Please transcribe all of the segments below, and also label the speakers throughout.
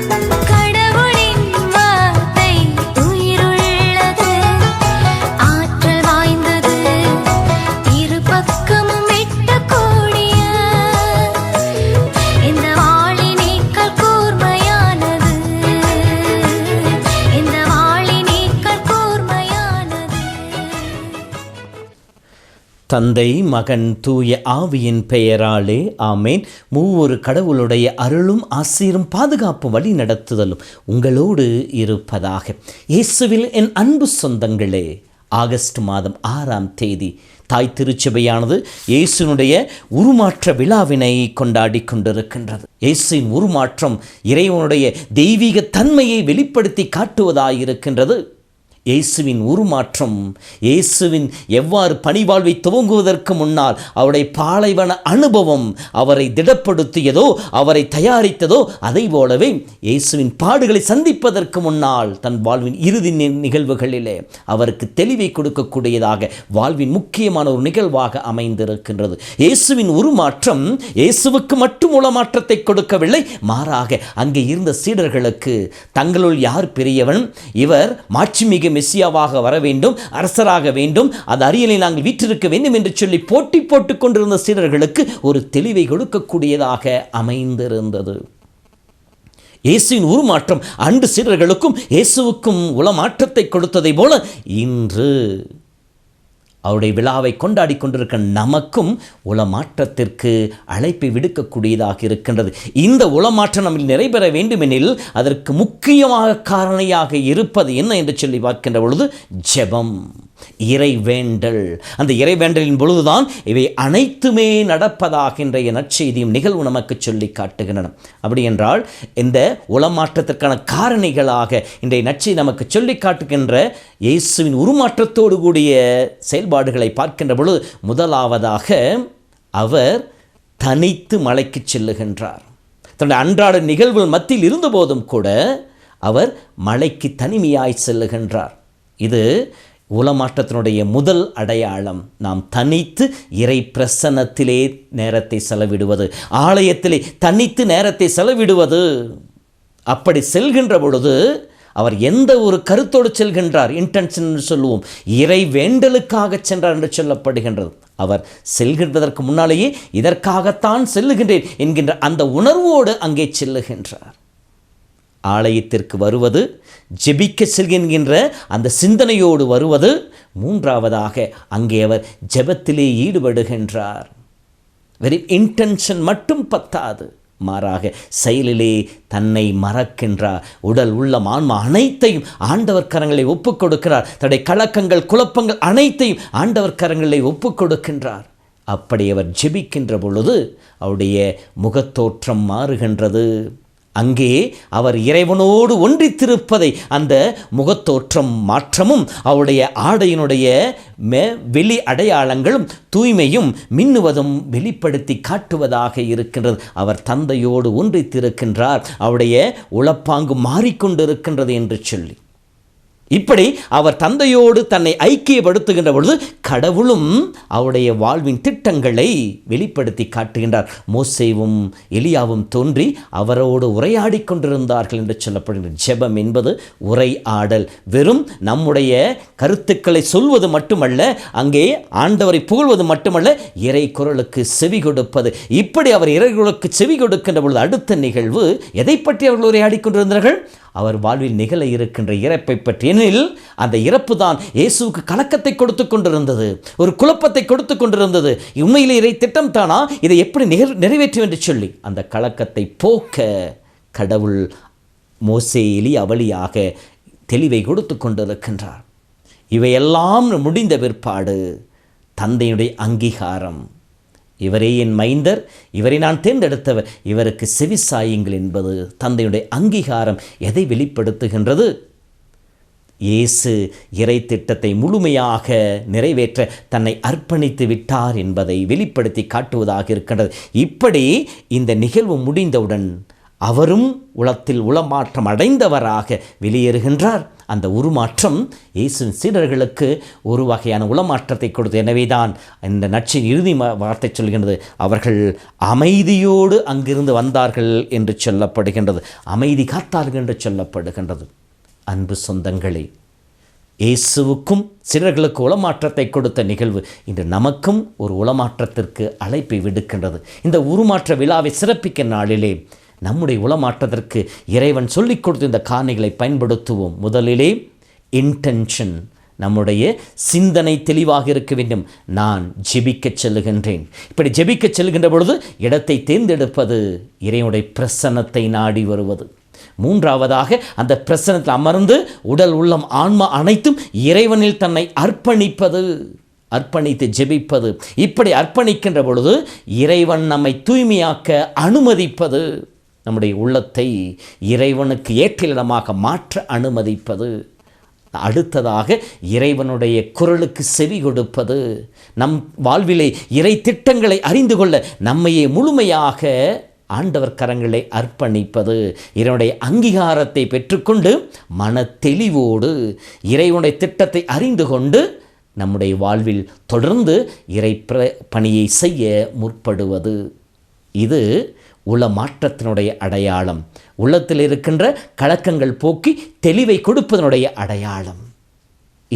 Speaker 1: Come
Speaker 2: தந்தை மகன் தூய ஆவியின் பெயராலே ஆமேன். மூவொரு கடவுளுடைய அருளும் ஆசீரும் பாதுகாப்பு வழி நடத்துதலும் உங்களோடு இருப்பதாக. இயேசுவில் என் அன்பு சொந்தங்களே ஆகஸ்ட் மாதம் ஆறாம் தேதி தாய் திருச்சபையானது இயேசுனுடைய உருமாற்ற விழாவினை கொண்டாடி கொண்டிருக்கின்றது. இயேசுவின் உருமாற்றம் இறைவனுடைய தெய்வீக தன்மையை வெளிப்படுத்தி காட்டுவதாயிருக்கின்றது. இயேசுவின் உருமாற்றம் இயேசுவின் எவ்வாறு பணிவாழ்வை துவங்குவதற்கு முன்னால் அவருடைய பாலைவன அனுபவம் அவரை திடப்படுத்தியதோ அவரை தயாரித்ததோ அதை போலவே இயேசுவின் பாடுகளை சந்திப்பதற்கு முன்னால் தன் வாழ்வின் இறுதி நிகழ்வுகளிலே அவருக்கு தெளிவை கொடுக்கக்கூடியதாக வாழ்வின் முக்கியமான ஒரு நிகழ்வாக அமைந்திருக்கின்றது. இயேசுவின் உருமாற்றம் இயேசுவுக்கு மட்டும் உளமாற்றத்தை கொடுக்கவில்லை மாறாக அங்கே இருந்த சீடர்களுக்கு தங்களுள் யார் பெரியவன்? இவர் மாட்சிமிகு மெஸ்ஸியாவாக வர வேண்டும் அரசராக வேண்டும் அது அரியலை நாங்கள் வீற்றிருக்க வேண்டும் என்று சொல்லி போட்டி போட்டுக் கொண்டிருந்த சீடர்களுக்கு ஒரு தெளிவை கொடுக்கக்கூடியதாக அமைந்திருந்தது. இயேசுவின் உருமாற்றம் அன்று சீடர்களுக்கும் இயேசுவுக்கும் உளமாற்றத்தை கொடுத்ததை போல இன்று அவருடைய விழாவை கொண்டாடி கொண்டிருக்க நமக்கும் உளமாற்றத்திற்கு அழைப்பை விடுக்கக்கூடியதாக இருக்கின்றது. இந்த உளமாற்றம் நம்ம நிறைவேற வேண்டுமெனில் அதற்கு முக்கியமாக காரணியாக இருப்பது என்ன என்று சொல்லி பார்க்கின்ற பொழுது ஜெபம். இறைவேண்டல். அந்த இறைவேண்டலின் பொழுதுதான் இவை அனைத்துமே நடப்பதாக இன்றைய நற்செய்தியும் நிகழ்வு நமக்கு சொல்லி காட்டுகின்றன. அப்படி என்றால் இந்த உளமாற்றத்திற்கான காரணிகளாக இன்றைய நச்சை நமக்கு சொல்லி காட்டுகின்ற இயேசுவின் உருமாற்றத்தோடு கூடிய செயல்பாடுகளை பார்க்கின்ற பொழுது முதலாவதாக அவர் தனித்து மலைக்கு செல்லுகின்றார். தன்னுடைய அன்றாட நிகழ்வுகள் மத்தியில் இருந்தபோதும் கூட அவர் மலைக்கு தனிமையாய் செல்லுகின்றார். இது உலமாற்றத்தினுடைய முதல் அடையாளம் நாம் தனித்து இறை பிரசன்னத்திலே நேரத்தை செலவிடுவது. ஆலயத்திலே தனித்து நேரத்தை செலவிடுவது. அப்படி செல்கின்ற பொழுது அவர் எந்த ஒரு கருத்தோடு செல்கின்றார். இன்டென்ஷன் என்று சொல்லுவோம். இறை வேண்டலுக்காக சென்றார் என்று சொல்லப்படுகின்றது. அவர் செல்கின்றதற்கு முன்னாலேயே இதற்காகத்தான் செல்லுகின்றேன் என்கின்ற அந்த உணர்வோடு அங்கே செல்லுகின்றார். ஆலயத்திற்கு வருவது ஜெபிக்க செல்கின்ற அந்த சிந்தனையோடு வருவது மூன்றாவதாக அங்கே அவர் ஜெபத்திலே ஈடுபடுகின்றார். வெறும் இன்டென்ஷன் மட்டும் பத்தாது. மாறாக செயலிலே தன்னை மறக்கின்றார். உடல் உள்ளம் ஆன்மா அனைத்தையும் ஆண்டவர் கரங்களை ஒப்புக் கொடுக்கிறார். தன்னுடைய கலக்கங்கள் குழப்பங்கள் அனைத்தையும் ஆண்டவர் கரங்களை ஒப்புக் கொடுக்கின்றார். அப்படி அவர் ஜெபிக்கின்ற பொழுது அவருடைய முகத்தோற்றம் மாறுகின்றது. அங்கே அவர் இறைவனோடு ஒன்றித்திருப்பதை அந்த முகத்தோற்றம் மாற்றமும் அவருடைய ஆடையினுடைய மே வெளி அடையாளங்களும் தூய்மையும் மின்னுவதும் வெளிப்படுத்தி காட்டுவதாக இருக்கின்றது. அவர் தந்தையோடு ஒன்றித்திருக்கின்றார். அவருடைய உளப்பாங்கு மாறிக்கொண்டிருக்கின்றது என்று சொல்லி. இப்படி அவர் தந்தையோடு தன்னை ஐக்கியப்படுத்துகின்ற பொழுது கடவுளும் அவருடைய வாழ்வின் திட்டங்களை வெளிப்படுத்தி காட்டுகின்றார். மோசேவும் எலியாவும் தோன்றி அவரோடு உரையாடி கொண்டிருந்தார்கள் என்று சொல்லப்படுகிறது ஜெபம் என்பது உரையாடல் வெறும் நம்முடைய கருத்துக்களை சொல்வது மட்டுமல்ல அங்கே ஆண்டவரை புகழ்வது மட்டுமல்ல இறை குரலுக்கு செவி கொடுப்பது. இப்படி அவர் இறை குரலுக்கு செவி கொடுக்கின்ற பொழுது அடுத்த நிகழ்வு எதை பற்றி அவர்கள் உரையாடி கொண்டிருந்தார்கள்? அவர் வாழ்வில் நிகழ இருக்கின்ற இறப்பை பற்றி. ஏனெனில் அந்த இறப்பு தான் இயேசுவுக்கு கலக்கத்தை கொடுத்து கொண்டிருந்தது ஒரு குழப்பத்தை கொடுத்து கொண்டிருந்தது. உண்மையிலே இறை திட்டம் தானா? இதை எப்படி நிறைவேற்றும் என்று சொல்லி. அந்த கலக்கத்தை போக்க கடவுள் மோசேலி அவளியாக தெளிவை கொடுத்து கொண்டிருக்கின்றார். இவையெல்லாம் முடிந்த பிற்பாடு தந்தையுடைய அங்கீகாரம் இவரே என் மைந்தர் இவரை நான் தேர்ந்தெடுத்தவர். இவருக்கு செவிசாயுங்கள் என்பது தந்தையுடைய அங்கீகாரம் எதை வெளிப்படுத்துகின்றது? இயேசு இறை திட்டத்தை முழுமையாக நிறைவேற்ற தன்னை அர்ப்பணித்து விட்டார் என்பதை வெளிப்படுத்தி காட்டுவதாக இருக்கின்றது. இப்படி இந்த நிகழ்வு முடிந்தவுடன் அவரும் உளத்தில் உளமாற்றம் அடைந்தவராக வெளியேறுகின்றார். அந்த உருமாற்றம் இயேசுவின் சீடர்களுக்கு ஒரு வகையான உளமாற்றத்தை கொடுத்து எனவேதான் இந்த நட்சின் இறுதி வார்த்தை சொல்கின்றது. அவர்கள் அமைதியோடு அங்கிருந்து வந்தார்கள் என்று சொல்லப்படுகின்றது. அமைதி காத்தார்கள் என்று சொல்லப்படுகின்றது. அன்பு சொந்தங்களே இயேசுவுக்கும் சிலர்களுக்கு உளமாற்றத்தை கொடுத்த நிகழ்வு இன்று நமக்கும் ஒரு உளமாற்றத்திற்கு அழைப்பை விடுக்கின்றது. இந்த உருமாற்ற விழாவை சிறப்பிக்க நாளிலே நம்முடைய உளமாற்றத்திற்கு இறைவன் சொல்லிக் கொடுத்த இந்த காரணிகளை பயன்படுத்துவோம். முதலிலே இன்டென்ஷன் நம்முடைய சிந்தனை தெளிவாக இருக்க வேண்டும். நான் ஜெபிக்கச் செல்லுகின்றேன். இப்படி ஜெபிக்கச் செல்கின்ற பொழுது இடத்தை தேர்ந்தெடுப்பது இறைவனுடைய பிரசன்னத்தை நாடி வருவது. மூன்றாவதாக அந்த பிரசனத்தில் அமர்ந்து உடல் உள்ளம் ஆன்மா அனைத்தும் இறைவனில் தன்னை அர்ப்பணிப்பது அர்ப்பணித்து ஜெபிப்பது. இப்படி அர்ப்பணிக்கின்ற பொழுது இறைவன் நம்மை தூய்மையாக்க அனுமதிப்பது. நம்முடைய உள்ளத்தை இறைவனுக்கு ஏற்றிலிடமாக மாற்ற அனுமதிப்பது அடுத்ததாக இறைவனுடைய குரலுக்கு செவி கொடுப்பது நம் வாழ்விலே இறை திட்டங்களை அறிந்து கொள்ள நம்மையே முழுமையாக ஆண்டவர் கரங்களை அர்ப்பணிப்பது இறைவனுடைய அங்கீகாரத்தை பெற்றுக்கொண்டு மன தெளிவோடு இறைவனுடைய திட்டத்தை அறிந்து கொண்டு நம்முடைய வாழ்வில் தொடர்ந்து இறை பிர- பணியை செய்ய முற்படுவது. இது உள்ள மாற்றத்தினுடைய அடையாளம். உள்ளத்தில் இருக்கின்ற கலக்கங்கள் போக்கி தெளிவை கொடுப்பதனுடைய அடையாளம்.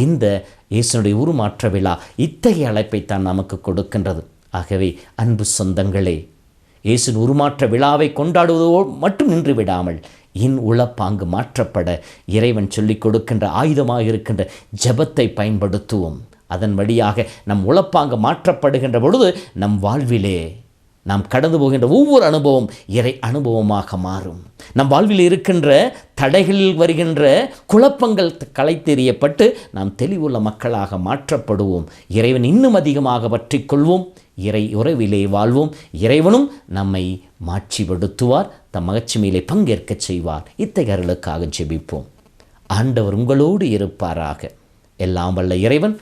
Speaker 2: இந்த இயேசுனுடைய உருமாற்ற விழா இத்தகைய அழைப்பைத்தான் நமக்கு கொடுக்கின்றது. ஆகவே அன்பு சொந்தங்களே இயேசுன் உருமாற்ற விழாவை கொண்டாடுவதோ மட்டும் நின்று விடாமல் இன் உளப்பாங்கு மாற்றப்பட இறைவன் சொல்லிக் கொடுக்கின்ற ஆயுதமாக இருக்கின்ற ஜெபத்தை பயன்படுத்துவோம். அதன் வழியாக நம் உளப்பாங்கு மாற்றப்படுகின்ற பொழுது நம் வாழ்விலே நாம் கடந்து போகின்ற ஒவ்வொரு அனுபவம் இறை அனுபவமாக மாறும். நம் வாழ்வில் இருக்கின்ற தடைகளில் வருகின்ற குழப்பங்கள் த- களைத்தெறியப்பட்டு நாம் தெளிவுள்ள மக்களாக மாற்றப்படுவோம். இறைவன் இன்னும் அதிகமாக பற்றிக் கொள்வோம். இறை உறவிலே வாழ்வோம். இறைவனும் நம்மை மாட்சிப்படுத்துவார். தம் மகச்சிமையிலே பங்கேற்கச் செய்வார். இத்தகைய அருளுக்காக ஜெபிப்போம். ஆண்டவர் உங்களோடு இருப்பாராக. எல்லாம் வல்ல இறைவன்.